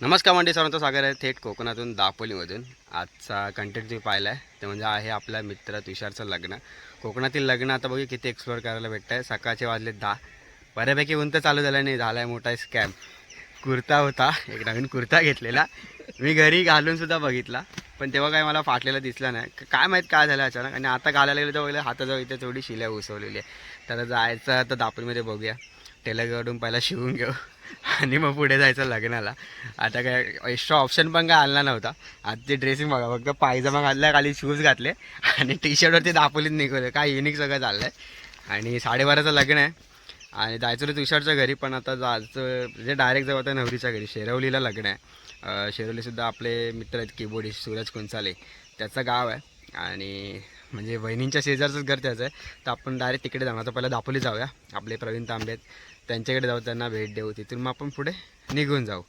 नमस्कार मंडळी सर्वांचं स्वागत आहे थेट कोकणातून दापोलीमधून. आजचा कंटेंट जे पाहिला आहे ते म्हणजे आहे आपल्या मित्र तुषारचं लग्न. कोकणातील लग्न आता बघू किती एक्सप्लोअर करायला भेटतं आहे सकाळचे वाजले दहा. बऱ्यापैकी उंत चालू झालं नाही झाला आहे मोठा स्कॅम कुर्ता होता एक नवीन कुर्ता घेतलेला. मी घरी घालून सुद्धा बघितला पण तेव्हा काही मला फाटलेला दिसला नाही. काय माहीत काय झालं अचानक. आणि आता घालायला गेलं तर बघितलं हाताजवळ इथे थोडी शिल्या उसवलेली आहे. तर जायचं तर दापोलीमध्ये बघूया. टेलरकडून पहिला शिवून घेऊ. आणि मग पुढे जायचं लग्नाला. आता काय एक्स्ट्रा ऑप्शन पण काय आणला नव्हता. आजची ड्रेसिंग बघा फक्त पायजमा घातला खाली शूज घातले आणि टी शर्टवरती दापोलीत निघवले काय युनिक सगळं चाललं आहे आणि साडेबाराचं लग्न आहे. आणि जायचं होतं तुषारच्या घरी पण आता जायचं म्हणजे जे डायरेक्ट जाऊ आता नवरीच्या घरी. शेरवलीला लग्न आहे. शेरवलीसुद्धा आपले मित्र आहेत कीबोर्डिस्ट सूरज कुंचाले. त्याचं गाव आहे. आणि म्हणजे वहिनींच्या शेजारचंच घर त्याचं आहे. तर आपण डायरेक्ट तिकडे जाणार. तर पहिला दापोली जाऊया. आपले प्रवीण तांबे आहेत. त्यांच्याकडे जाऊ त्यांना भेट देऊ. तिथून मग आपण पुढे निघून जाऊ.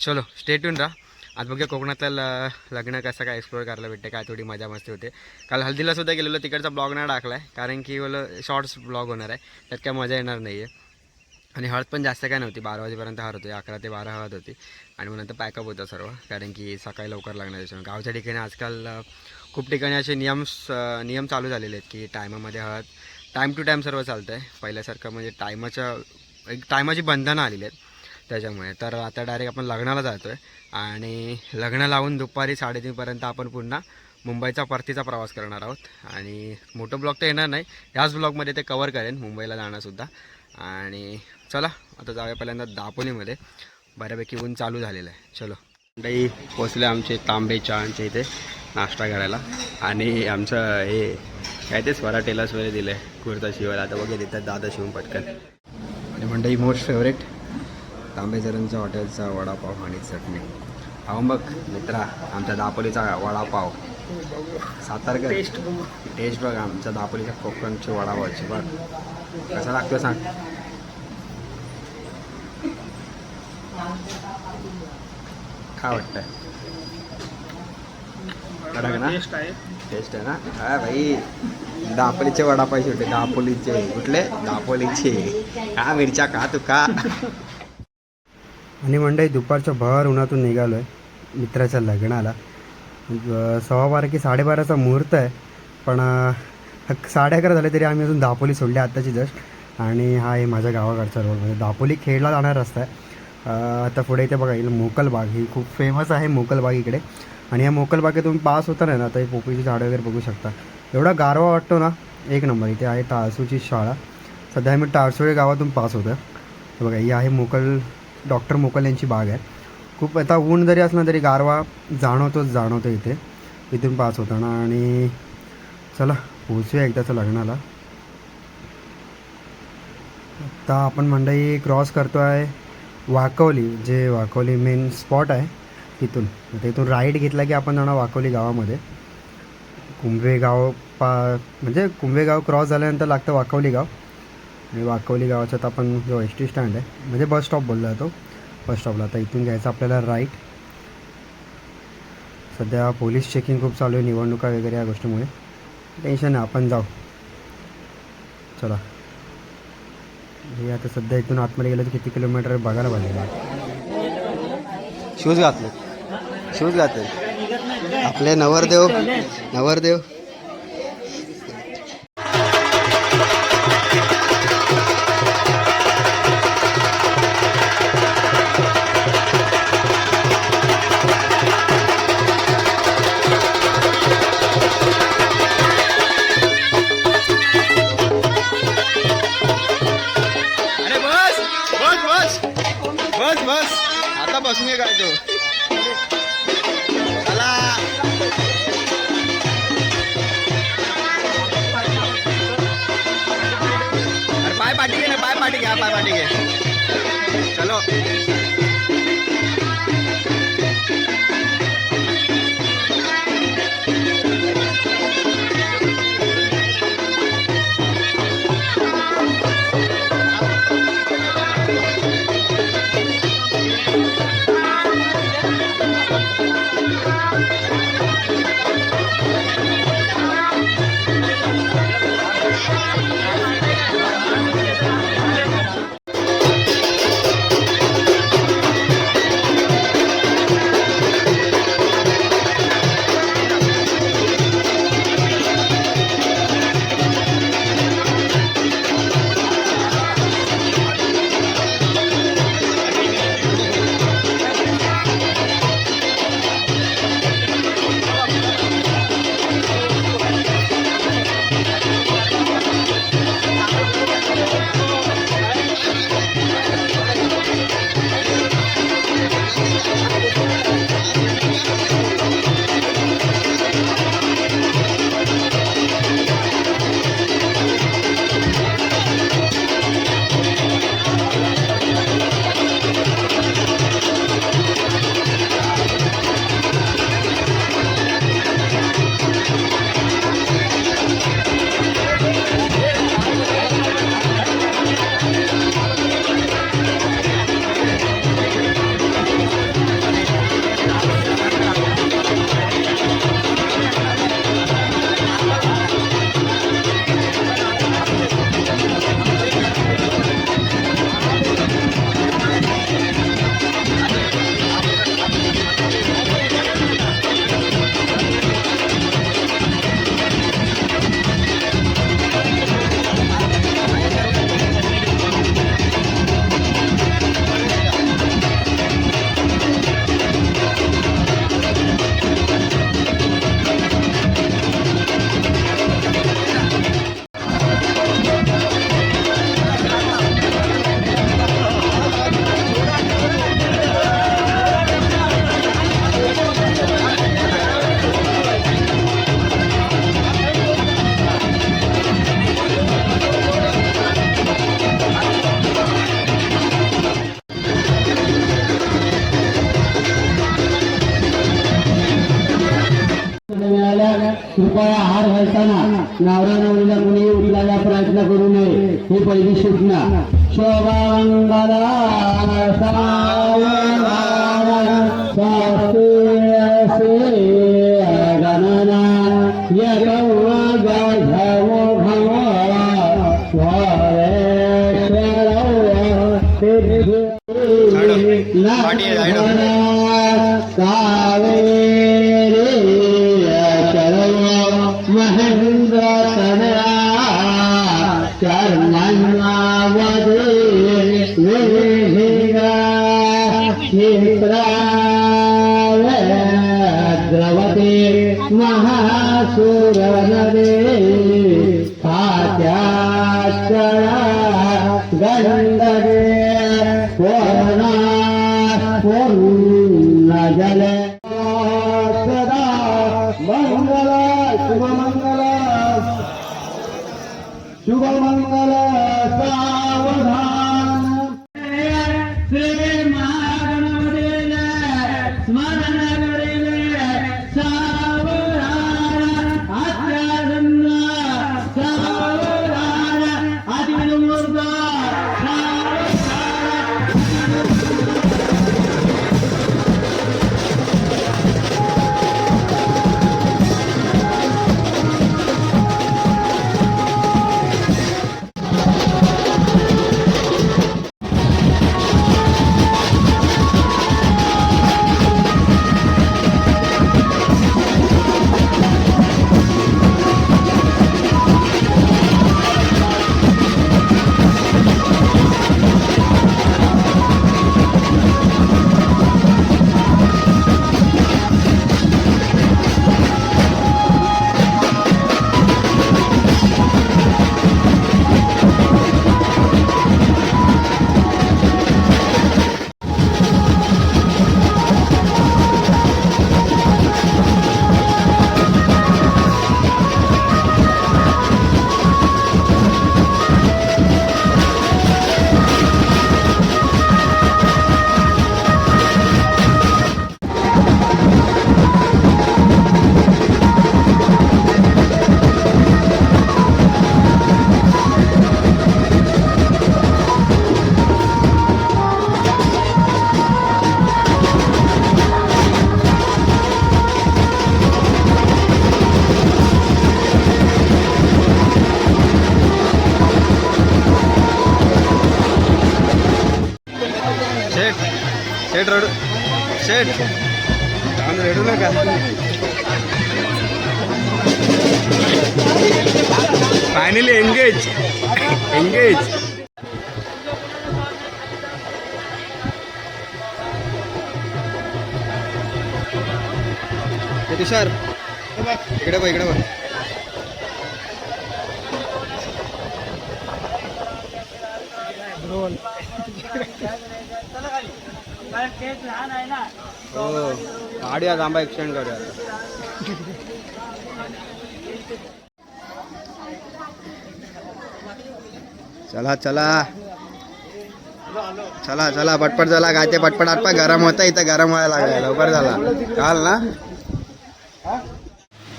चलो स्टेटून राहा. आज बघूया कोकणातलं ल- लग्न कसं काय एक्सप्लोअर करायला भेटते काय थोडी मजा मस्ती होते. काल हल्दीला सुद्धा गेलेलो तिकडचा ब्लॉग नाही टाकला आहे कारण की मला शॉर्ट्स ब्लॉग होणार आहे. त्यात काय मजा येणार नाही आहे आणि हळद पण जास्त काय नव्हती बारा वाजेपर्यंत हळद होती अकरा ते बारा हळद होती. आणि मग नंतर पॅकअप होतं सर्व कारण की सकाळी लवकर लागणार त्याच्यामुळे गावच्या ठिकाणी आजकाल खूप ठिकाणी असे नियम स- नियम चालू झालेले आहेत की टायमामध्ये हळद टाईम टू टाईम सर्व चालतं आहे पहिल्यासारखं म्हणजे टायमाच्या एक टायमाची बंधनं आलेली आहेत त्याच्यामुळे. तर आता डायरेक्ट आपण लग्नाला जातो आहे आणि लग्न लावून दुपारी साडेतीनपर्यंत आपण पुन्हा मुंबईचा परतीचा प्रवास करणार आहोत. आणि मोठं ब्लॉग तर येणार नाही. याच ब्लॉगमध्ये ते कवर करेन मुंबईला जाणंसुद्धा आणि चला आता जाऊया पहिल्यांदा दापोलीमध्ये. बऱ्यापैकी ऊन चालू झालेलं आहे. चलो. मंडई पोचले आमचे तांबे चहाचे इथे नाश्ता करायला. आणि आमचं हे काय ते स्वरा टेलर्स वगैरे दिलं आहे कुर्ता शिवायला. आता वगैरे देतात दादा शिवून पटकन. आणि मंडळी मोस्ट फेवरेट तांबेजरांच्या हॉटेलचा वडापाव आणि चटणी. पाहून बघ मित्रा आमच्या दापोलीचा वडापाव. सातारकर. टेस्ट टेस्ट बघ आमच्या दापोलीच्या कोकणची वडापावची. बघ कसा लागतो सांग. काय वाटतंय? कडक ना? टेस्ट आहे ना? हा भाई दापोलीचे वडापाहिजे होते दापोलीचे. कुठले? दापोलीचे. का मिरच्या का तू का आणि मंडळी दुपारच्या भर उन्हातून निघालो आहे मित्राच्या लग्नाला. सव्वा बारा की साडेबाराचा मुहूर्त आहे. पण साडे अकरा झाले तरी आम्ही अजून दापोली सोडली आत्ताची जस्ट. आणि हा आहे माझ्या गावाकडचा रोड म्हणजे दापोली खेडला जाणारा रस्ता आहे. आता पुढे इथे बघा येईल मोकलबाग ही खूप फेमस आहे मोकलबाग इकडे. आणि या मोकलबागेतून पास होता ना आता हे पोपळीची झाडं वगैरे बघू शकता. एवढा गारवा वाटतो ना एक नंबर. इथे आहे टाळसूची शाळा. सध्या मी टाळसोळे गावातून पास होतं हे बघा ही आहे मोकल डॉक्टर मोकल यांची बाग आहे. खूप आता ऊन जरी असलं तरी गारवा जाणवतोच जाणवतो इथे. इथून पास होताना आणि चला पोचूया एकदाचं लग्नाला. आता आपण मंडई क्रॉस करतो आहे वाकवली जे वाकवली मेन स्पॉट आहे. तिथून आता इथून राईड घेतला की आपण जाणार वाकोली गावामध्ये. कुंभेगाव पा म्हणजे कुंभेगाव क्रॉस झाल्यानंतर लागतं वाकवली गाव. आणि वाकवली गावाच्यात आपण जो एस टी स्टँड आहे म्हणजे बस स्टॉप बोलला तो बस स्टॉपला आता इथून घ्यायचं आपल्याला राईट. सध्या पोलीस चेकिंग खूप चालू आहे निवडणुका वगैरे या गोष्टीमुळे. टेन्शन आहे आपण जाऊ. चला. हे आता सध्या इथून आतमध्ये गेलं तर किती किलोमीटर बघायला पाहिजे. शूज घातले. शूज घातले आपले नवरदेव नवरदेव. पाठी घ्या चलो. कृपया हार घालताना नवरा नवरीला मुली उचलायला प्रयत्न करू नये. ही पहिली सूचना. गणना द्रवते महासुर नरे फात्याचया गंधरे पूर्णा पूर्ण एंगेज तुषार. इकडे बघ इकडे बघ. हो. काढूया थांबा एक्सटेंड करूया. चला चला. चला चला पटपट चला. काय ते पटपट आटपा गरम होतं इथं गरम व्हायला लागलाय. लवकर झाला काल ना?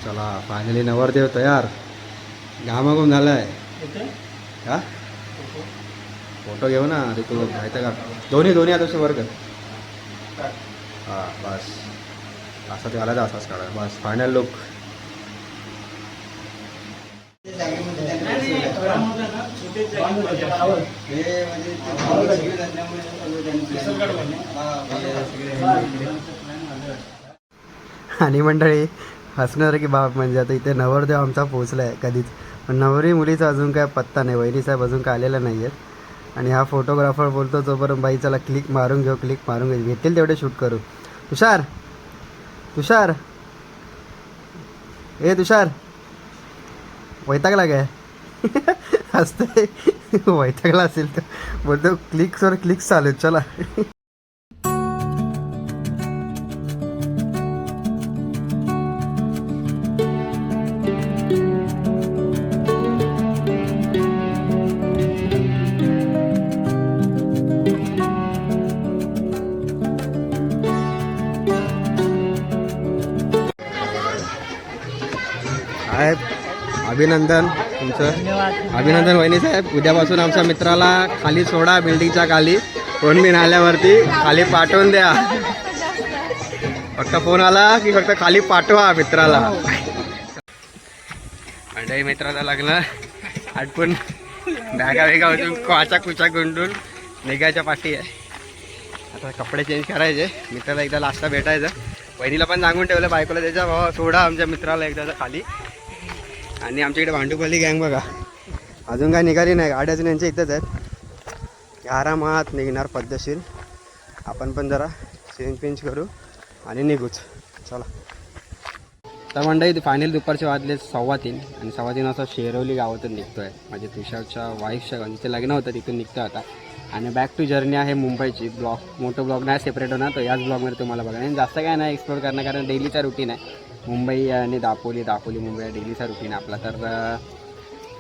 चला फायनली नवरदेव तयार. घामागून झालाय. हा? फोटो घेऊ ना अरे तू माहिती का? दोन्ही दोन्ही आता वर कर. हा बस. असा ते घालायचा असाच काढा बस फायनल लुक आणि मंडळी हसणार की बाप म्हणजे आता इथे नवरदेव आमचा पोचला आहे कधीच. पण नवरी मुलीचा अजून काय पत्ता नाही वहिनी साहेब अजून काय आलेला नाही आहेत आणि हा फोटोग्राफर बोलतो जोपर्यंत बाई चला क्लिक मारून घेऊ क्लिक मारून घेऊ. घेतील तेवढे शूट करू. तुषार तुषार. ए तुषार. वैतागला काय? असतंय. वैतागला असेल तर. बोलतो क्लिक्सवर क्लिक्स चालू. चला अभिनंदन. तुमचं अभिनंदन वहिनी साहेब. उद्यापासून आमच्या मित्राला खाली सोडा बिल्डिंगच्या खाली. फोन बिन आल्यावरती खाली पाठवून द्या. फक्त फोन आला की फक्त खाली पाठवा मित्राला. मंडळी मित्राला लग्न आटपून बॅगा वेगा होतून क्वाचा कुचा गुंडून निघायच्या पाठी आहे. आता कपडे चेंज करायचे. मित्राला एकदा लास्टला भेटायचं. बहिणीला पण सांगून ठेवलं बायकोला त्याच्या भावा सोडा आमच्या मित्राला एकदा खाली. आणि आमच्या इकडे भांडुपल्ली गँग बघा. अजून काय निघाली नाही. गाड्या अजून यांच्या इथंच आहेत. आरामात निघणार पद्धतशीर. आपण पण जरा चेंज पेंज करू आणि निघूच. चला. तर मंडळी फायनल दुपारचे वाजले सव्वा तीन आणि सव्वा तीन असं शेरवली गावातून निघतोय. म्हणजे तुषारच्या वाईफच्या जिथे लग्न होतं तिथून निघतोय आता. आणि बॅक टू जर्नी आहे मुंबईची ब्लॉग मोठं ब्लॉग नाही सेपरेट होणार तर याच ब्लॉगमध्ये तुम्हाला बघा आणि जास्त काय नाही एक्सप्लोर करणं कारण डेलीचा रुटीन आहे. मुंबई आणि दापोली दापोली मुंबई डेलीचा रुटीन आपला. तर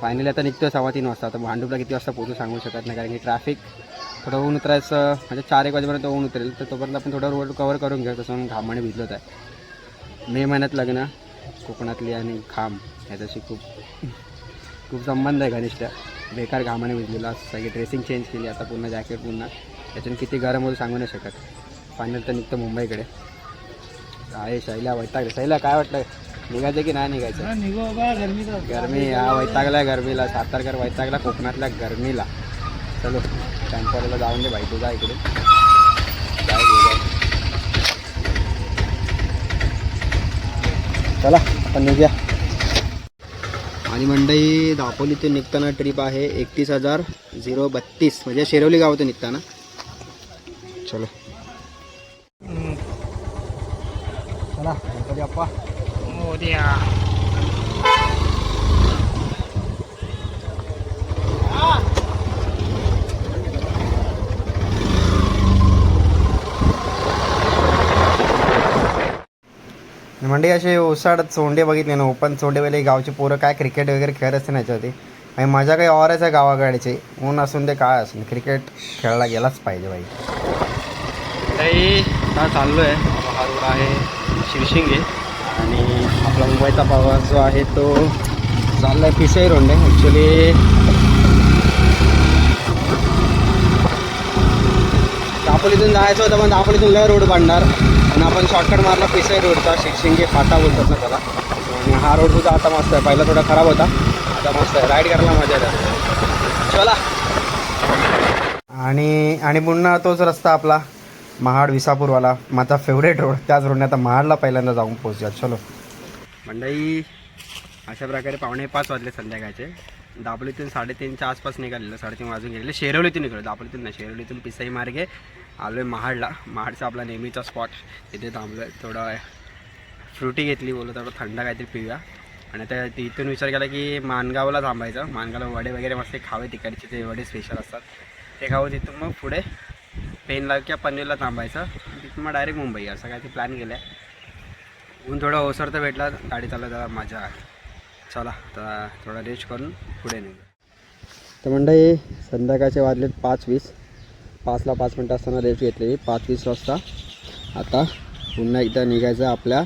फायनली आता निघतो सव्वा तीन वाजता. तर भांडूपला किती वाजता पोहोचू सांगू शकत नाही कारण की ट्रॅफिक थोडं ऊन उतरायचं म्हणजे चार एक वाजेपर्यंत ऊन उतरेल. तर तोपर्यंत आपण थोडं रोड कवर करून घेऊ. तसं घामाने भिजलोत आहे. मे महिन्यात लग्न कोकणातली आणि घाम ह्याच्याशी खूप खूप संबंध आहे घनिष्ठ. बेकार घामाने भिजलेला सगळी ड्रेसिंग चेंज केली आता पूर्ण जॅकेट पूर्ण. त्याच्यानं किती गरम होतं सांगू नाही शकत. फायनल तर निघतं मुंबईकडे. आहे शैला वैताग शैला काय वाटलं निघायचं की नाही निघायचं? गरमी हा वैतागला गरमीला. सातारकर वैतागला कोकणातल्या गरमीला. चलो टेम्परला जाऊन दे भाई तुझा इकडे. चला आपण निघूया. आणि मंडई दापोलीतून निघताना ट्रिप आहे एकतीस हजार झिरो बत्तीस. म्हणजे शेरवली गावातून निघताना. चलो. चला गणपती अप्पा मंडई असे ओसाड चोंडे बघितले ना ओपन चोंडेवाले गावचे पोरं काय क्रिकेट वगैरे खेळत असते ना याच्यावरती? आणि मजा काही औरच आहे गावाकडचे ऊन असून ते काय असून क्रिकेट खेळायला गेलाच पाहिजे बाई. आता चाललो आहे हा रोड आहे. शिरशिंगे आणि आपला मुंबईचा प्रवास जो आहे तो चालला आहे पिसाई रोड. आहे ॲक्च्युली दापोलीतून जायचं होतं पण दापोलीतून लय रोड बांधणार आणि आपण शॉर्टकट मारला पिसाई रोडचा. शिरशिंगे फाटा बोलतात ना त्याला. आणि हा रोड सुद्धा आता मस्त आहे. पहिला थोडा खराब होता. आता मस्त आहे. राईड करायला मजा येते. चला. आणि आणि पुन्हा तोच रस्ता आपला. महाड विसापूरवाला माझा फेवरेट रोड त्याच रोडने आता महाडला पहिल्यांदा जाऊन पोहोचूया. चलो. मंडई अशा प्रकारे पावणे पाच वाजले संध्याकाळचे. दापोलीतून साडेतीनच्या आसपास निघालेलं. साडेतीन वाजून गेलेले. शेरवलीतून निघालो. दापोलीतून नाही शेरवलीतून पिसाई मार्गे आलो आहे महाडला. महाडचा आपला नेहमीचा स्पॉट तिथे थांबलो आहे थोडं फ्रुटी घेतली बोललो थोडं थंड काहीतरी पिऊया. आणि आता तिथून विचार केला की मानगावला थांबायचं. मानगावला वडे वगैरे मस्त खावे तिकडचे ते वडे स्पेशल असतात ते खावं तिथून मग पुढे पेनला किंवा पनवेलला थांबायचं. तिथून मग डायरेक्ट मुंबई असं काय ते प्लॅन केलं. आहे ऊन थोडा ओसरता भेटला. गाडी चालवता मजा आहे चला तर थोडा रेस्ट करून पुढे निघू तर मंडळी संध्याकाळचे वाजलेत पाच वीस. पाचला पाच मिनटं असताना रेस्ट घेतलेली. पाच वीस वाजता. आता पुन्हा एकदा निघायचं आपल्या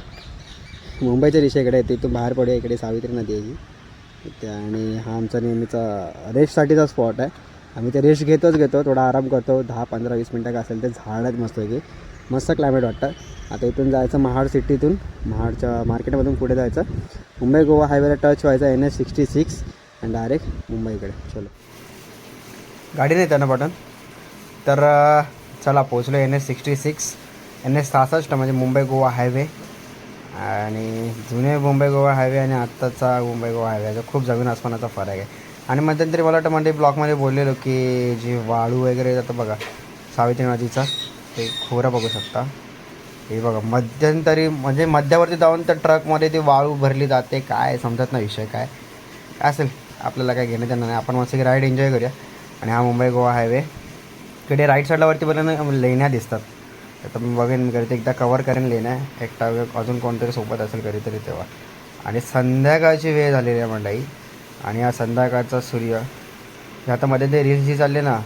मुंबईच्या दिशेकडे. तिथून बाहेर पडूया. इकडे सावित्री नदी आहे त्या आणि हा आमचा नेहमीचा रेस्टसाठीचा स्पॉट आहे. आम्ही ते रेस्ट घेतोच घेतो थोडा आराम करतो. दहा पंधरा वीस मिनटं काय असेल ते झाड आहेत आहे. की मस्त क्लायमेट वाटतं. आता इथून जायचं महाड सिटीतून महाडच्या मार्केटमधून पुढे जायचं. मुंबई गोवा हायवेला टच व्हायचा एन एस सिक्स्टी सिक्स आणि डायरेक्ट मुंबईकडे. चलो. गाडी नाही त्यांना बटन तर चला पोचलो N S sixty six N S सहासष्ट म्हणजे मुंबई गोवा हायवे आणि जुने मुंबई गोवा हायवे आणि आत्ताचा मुंबई गोवा हायवे याचा खूप जमीन आसमानाचा फरक आहे. आणि मध्यंतरी मला वाटतं म्हणजे ब्लॉकमध्ये बोललेलो की जे वाळू वगैरे जातं बघा सावित्री नदीचा ते खोरं बघू शकता. हे बघा मध्यंतरी म्हणजे मध्यावरती जाऊन त्या ट्रकमध्ये ती वाळू भरली जाते काय समजत नाही विषय काय. असेल आपल्याला काय घेणं त्यांना नाही. आपण मस्त की राईड एन्जॉय करूया. आणि हा मुंबई गोवा हायवे इकडे राईट साईडला वरती पर्यंत लेण्या दिसतात. आता मी बघेन मी कधी एकदा कवर करेन लेण्या. एकटा अजून कोणतरी सोबत असेल कधीतरी तेव्हा. आणि संध्याकाळची वेळ झालेली आहे मंडळी. आणि हा संध्याकाळचा सूर्य. हे आता मध्ये ते रील्स जी चालले ना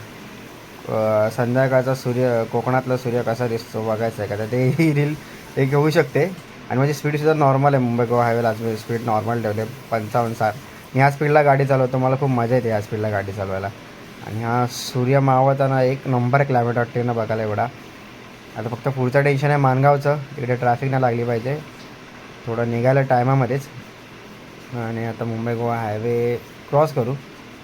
संध्याकाळचा सूर्य कोकणातला सूर्य कसा दिसतो बघायचं आहे का? तर ते ही रील एक होऊ शकते. आणि माझी स्पीडसुद्धा नॉर्मल आहे मुंबई गोवा हायवेला आज स्पीड नॉर्मल ठेवले पंचावन्न साठ. मी ह्या स्पीडला गाडी चालवतो. मला खूप मजा येते ह्या स्पीडला गाडी चालवायला. आणि हा सूर्य मावताना एक नंबर क्लायमेट वाटते ना बघायला एवढा. आता फक्त पुढचं टेन्शन आहे मानगावचं इकडे ट्रॅफिक नाही लागली पाहिजे. थोडं निघायला टायमामध्येच आणि आता मुंबई गोवा हायवे क्रॉस करू.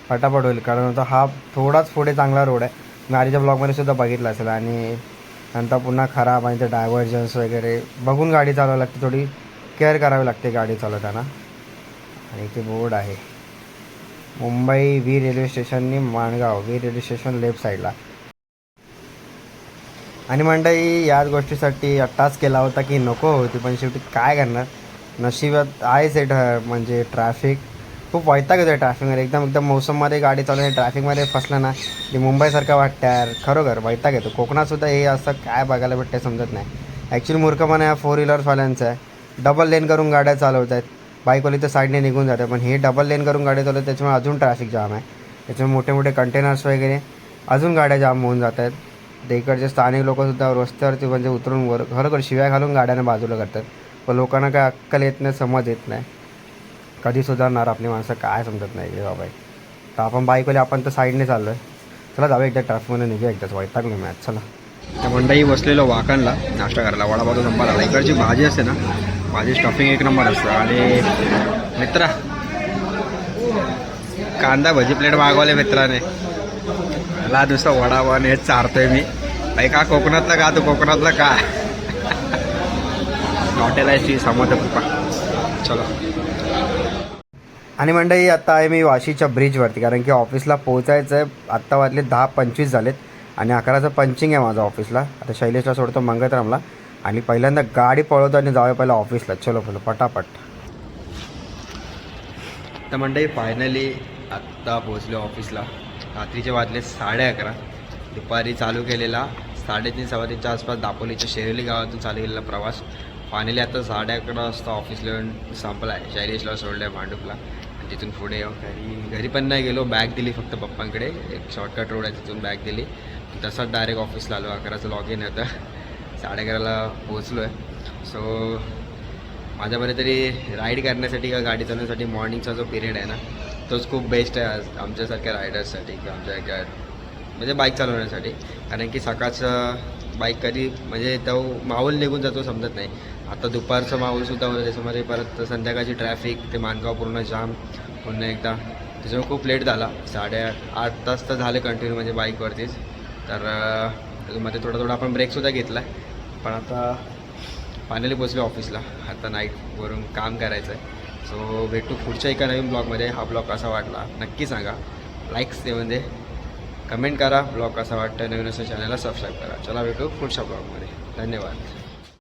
फटाफट होईल कारण आता हा थोडाच पुढे चांगला रोड आहे. मी आधीच्या ब्लॉगमध्ये सुद्धा बघितला असेल आणि नंतर पुन्हा खराब आणि ते डायव्हर्जन्स वगैरे बघून गाडी चालवावी लागते थोडी केअर करावी लागते गाडी चालवताना. आणि ते बोर्ड आहे. मुंबई वी रेल्वे स्टेशननी माणगाव वी रेल्वे स्टेशन लेफ्ट साईडला. आणि मंडळी याच गोष्टीसाठी अट्टाच केला होता की नको होती पण शेवटी काय करणार? नशिबात आहेच आहे म्हणजे ट्रॅफिक खूप वैताग येतो ट्रॅफिकमध्ये एकदम एकदम मौसममध्ये गाडी चालवणे ट्रॅफिकमध्ये फसलं ना की मुंबईसारखं वाटतं यार. खरोखर वैताग येतो. कोकणातसुद्धा हे असं काय बघायला भेटते समजत नाही. ॲक्च्युली मूर्खपणा या फोर व्हीलर्सवाल्यांचा आहे डबल लेन करून गाड्या चालवत आहेत बाईकवाली तर साईडने निघून जाते. पण हे डबल लेन करून गाडी चालवतात त्याच्यामुळे अजून ट्रॅफिक जाम आहे. त्याच्यामुळे मोठे मोठे कंटेनर्स वगैरे अजून गाड्या जाम होऊन जात आहेत ते इकडचे स्थानिक लोकसुद्धा रस्त्यावरती म्हणजे उतरून वर खरोखर शिव्या घालून गाड्यांना बाजूला करतात. पण लोकांना काय अक्कल येत नाही समज येत नाही. कधी सुधारणार आपली माणसं काय समजत नाही रे बाबा तर आपण बाईकवाले आपण तर साईडने चाललो आहे चला जाऊया एकदा ट्रॅफिकमध्ये निघूया एकदाच वैतागलो मॅच चला. त्या मंडई बसलेलो वाकणला नाश्ता करायला. वडापावचा नंबर आला इकडची भाजी असते ना भाजी स्टफिंग एक नंबर असतं. आणि मित्रा कांदा भजी प्लेट मागवले मित्राने. मला दुसरा वडापाव आणि हेच चारतोय मी. भाई का कोकणातला का तू कोकणातला का? हॉटेल आहे श्री कृपा. चलो. आणि मंडळी आता आहे मी वाशीच्या ब्रिजवरती कारण की ऑफिसला पोहोचायचं आहे आत्ता वाजले दहा पंचवीस झालेत आणि अकराचं पंचिंग आहे माझं ऑफिसला. आता शैलेशला सोडतो मंगतरामला. आणि पहिल्यांदा गाडी पळवतो आणि जाऊया पहिला ऑफिसला. चलो बोलो पटापट. तर मंडळी फायनली आत्ता पोहोचलो ऑफिसला. रात्रीचे वाजले साडे अकरा. दुपारी चालू केलेला साडेतीन सव्वा तीनच्या आसपास दापोलीच्या शेरेली गावातून चालू केलेला प्रवास. फायनली आता साडे अकरा वाजता ऑफिसला येऊन संपला आहे. शैलेशला सोडलं आहे मांडूपला आणि तिथून पुढे घरी घरी पण नाही गेलो बॅग दिली फक्त पप्पांकडे. एक शॉर्टकट रोड आहे तिथून बॅग दिली. तसाच डायरेक्ट ऑफिसला आलो अकराचं लॉग इन होतं साडे अकराला पोहोचलो आहे सो माझ्यामध्ये तरी राईड करण्यासाठी किंवा गाडी चालवण्यासाठी मॉर्निंगचा जो पिरियड आहे ना तोच खूप बेस्ट आहे आज आमच्यासारख्या रायडर्ससाठी किंवा आमच्या म्हणजे बाईक चालवण्यासाठी. कारण की सकाळचं बाईक कधी म्हणजे तो माहोल निघून जातो समजत नाही. आता दुपारचं माहोलसुद्धा होतं त्याच्यामध्ये परत संध्याकाळची ट्रॅफिक ते मानगाव पूर्ण जाम पुन्हा एकदा. त्याच्यामुळे खूप लेट झाला. साडे आठ तास तर झाले कंटिन्यू म्हणजे बाईकवरतीच तर त्याच्यामध्ये थोडा थोडा आपण ब्रेकसुद्धा घेतला आहे पण आता फायनली पोचलो ऑफिसला आता नाईटवरून काम करायचं आहे सो भेटू पुढच्या एका नवीन ब्लॉगमध्ये हा ब्लॉग कसा वाटला नक्की सांगा. लाईक्स ते म्हणजे. कमेंट करा. ब्लॉग कसा वाटतं नवीन असं चॅनलला सबस्क्राईब करा. चला भेटू पुढच्या ब्लॉगमध्ये धन्यवाद.